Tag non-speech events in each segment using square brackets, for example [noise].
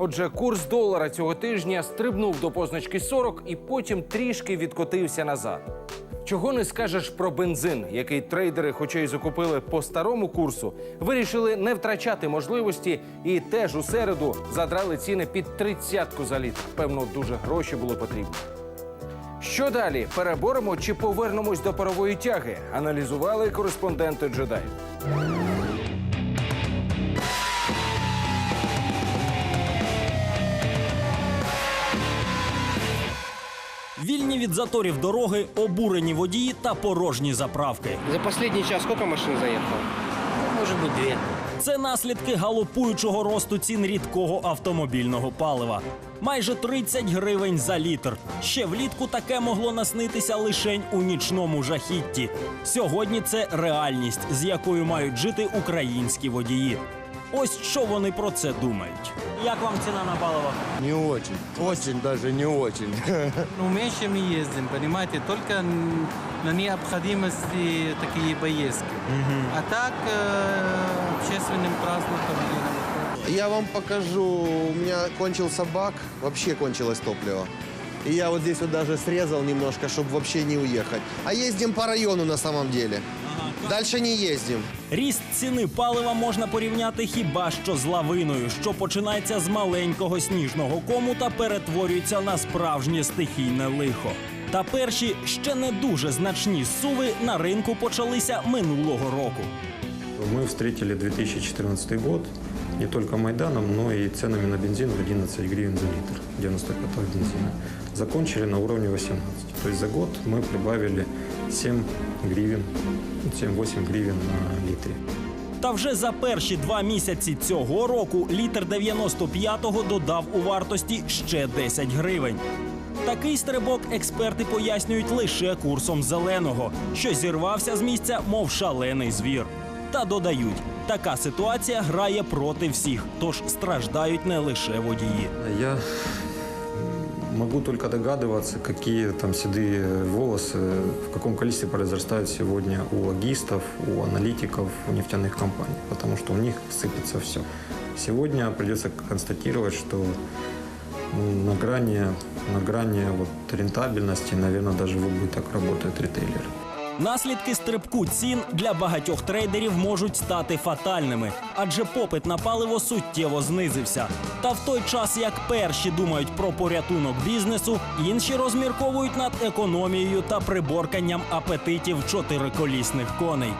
Отже, курс долара цього тижня стрибнув до позначки 40 і потім трішки відкотився назад. Чого не скажеш про бензин, який трейдери, хоча й закупили по старому курсу, вирішили не втрачати можливості і теж у середу задрали ціни під тридцятку за літр. Певно, дуже гроші були потрібні. Що далі? Переборемо чи повернемось до парової тяги? Аналізували кореспонденти джедаїв. Вільні від заторів дороги, обурені водії та порожні заправки. За последний час сколько машин заехало? Может быть, две. Це наслідки галопуючого росту цін рідкого автомобільного палива. Майже 30 гривень за літр. Ще влітку таке могло наснитися лишень у нічному жахітті. Сьогодні це реальність, з якою мають жити українські водії. Ось що вони про це думають. Як вам ціна на паливо? Не очень. Очень даже не очень. [laughs] Ну, меньше мы ездим, понимаете, только на необходимости такие поездки. А так э, общественным транспортом. Я вам покажу. У меня кончился бак. Вообще кончилось топливо. И я вот здесь вот даже срезал немножко, чтобы вообще не уехать. А ездим по району на самом деле. Дальше не їздимо. Ріст ціни палива можна порівняти хіба що з лавиною, що починається з маленького сніжного кому та перетворюється на справжнє стихійне лихо. Та перші ще не дуже значні суви на ринку почалися минулого року. Ми встретили 2014 год не только Майданом, но и ценами на бензин в 11 гривен за литр 95 бензина. Закончили на уровне 18. То есть за год мы прибавили 7 гривен, ну, 7-8 гривен на литре. Та вже за перші два місяці цього року літр 95-го додав у вартості ще 10 гривень. Такий стрибок експерти пояснюють лише курсом зеленого, що зірвався з місця, мов шалений звір. Та додають, така ситуація грає проти всіх, тож страждають не лише водії. Я могу только догадываться, какие там седые волосы, в каком количестве произрастают сегодня у логистов, у аналитиков, у нефтяных компаний, потому что у них сыпется все. Сегодня придется констатировать, что ну, на грани, на грани вот рентабельности, наверное, даже в убыток работают ритейлеры. Наслідки стрибку цін для багатьох трейдерів можуть стати фатальними, адже попит на паливо суттєво знизився. Та в той час, як перші думають про порятунок бізнесу, інші розмірковують над економією та приборканням апетитів чотириколісних коней.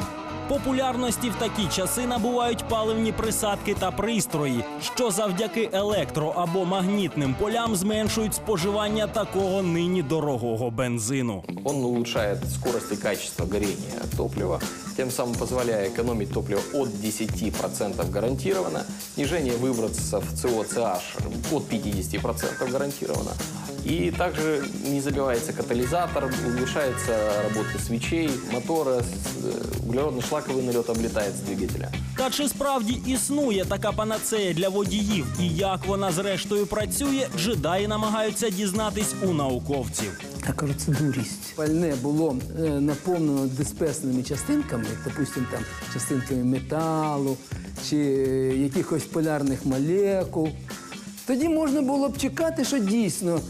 Популярності в такі часи набувають паливні присадки та пристрої, що завдяки електро або магнітним полям зменшують споживання такого нині дорогого бензину. Он улучшает скорость и качество горения топлива, тем самым позволяя экономить топливо от 10% гарантированно, снижение выбросов СО-CH от 50% гарантированно. И также не забивается катализатор, улучшается работа свечей, мотора, э, углеродно-шлаковый налет облетает с двигателя. Та чи справді існує така панацея для водіїв і як вона зрештою працює, джедаї намагаються дізнатись у науковців. Я кажу, це дурість. Пальне було е, наповнено дисперсними частинками, допустим, там частинками металу чи е, якихось полярних молекул. Тоді можна було б чекати, що дійсно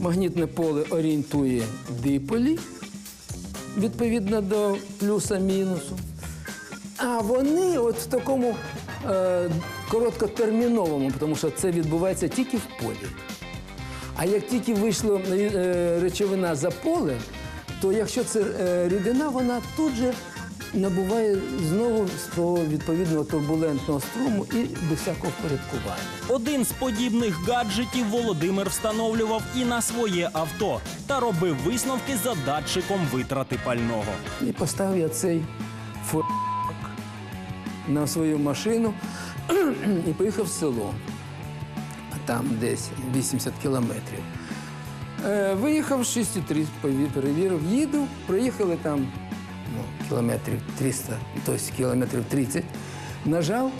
магнітне поле орієнтує диполі відповідно до плюса-мінусу. А вони от в такому е, короткотерміновому, тому що це відбувається тільки в полі. А як тільки вийшла е, речовина за поле, то якщо це е, рідина, вона тут же набуває знову свого відповідного турбулентного струму і без всякого впорядкування. Один з подібних гаджетів Володимир встановлював і на своє авто та робив висновки за датчиком витрати пального. І поставив я цей фо на свою машину [clears throat] і поїхав в село. Там десь 80 кілометрів. Е, виїхав 6,3, пові- перевірив, їду, проїхали там ну, кілометрів 300, тобто кілометрів 30. Нажав,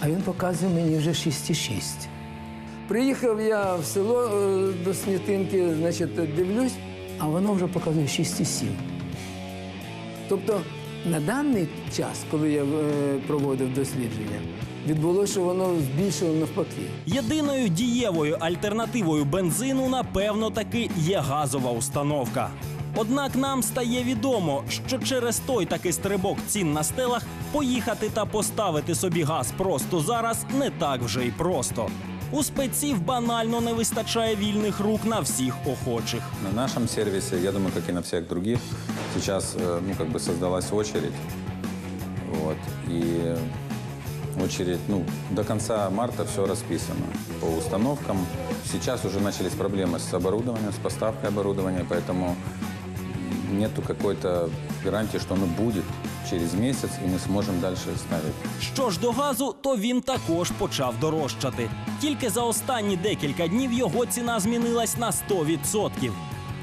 а він показує мені вже 6,6. Приїхав я в село е, до Снітинки, значить, дивлюсь, а воно вже показує 6,7. Тобто на даний час, коли я е, проводив дослідження, відбулося, що воно збільшило навпаки. Єдиною дієвою альтернативою бензину, напевно, таки є газова установка. Однак нам стає відомо, що через той таки стрибок цін на стелах поїхати та поставити собі газ просто зараз не так вже й просто. У спеців банально не вистачає вільних рук на всіх охочих. На нашем сервисе, я думаю, как и на всех других, сейчас э, ну, как бы создалась очередь. Вот, и очередь, ну, до конца марта все расписано по установкам. Сейчас уже начались проблемы с оборудованием, с поставкой оборудования, поэтому нету какой-то гарантии, что оно будет через месяц, и мы сможем дальше ставить. Що ж до газу, то він також почав дорожчати. Тільки за останні декілька днів його ціна змінилась на 100%.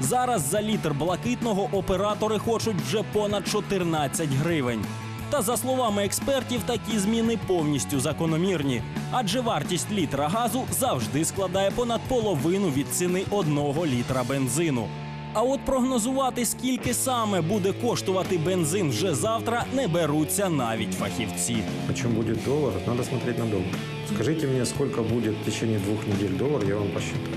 Зараз за літр блакитного оператори хочуть вже понад 14 гривень. Та за словами експертів, такі зміни повністю закономірні, адже вартість літра газу завжди складає понад половину від ціни одного літра бензину. А от прогнозувати, скільки саме буде коштувати бензин вже завтра, не беруться навіть фахівці. Почем будет доллар, надо смотреть на доллар. Скажите мне, сколько будет в течение двух недель доллар, я вам посчитаю.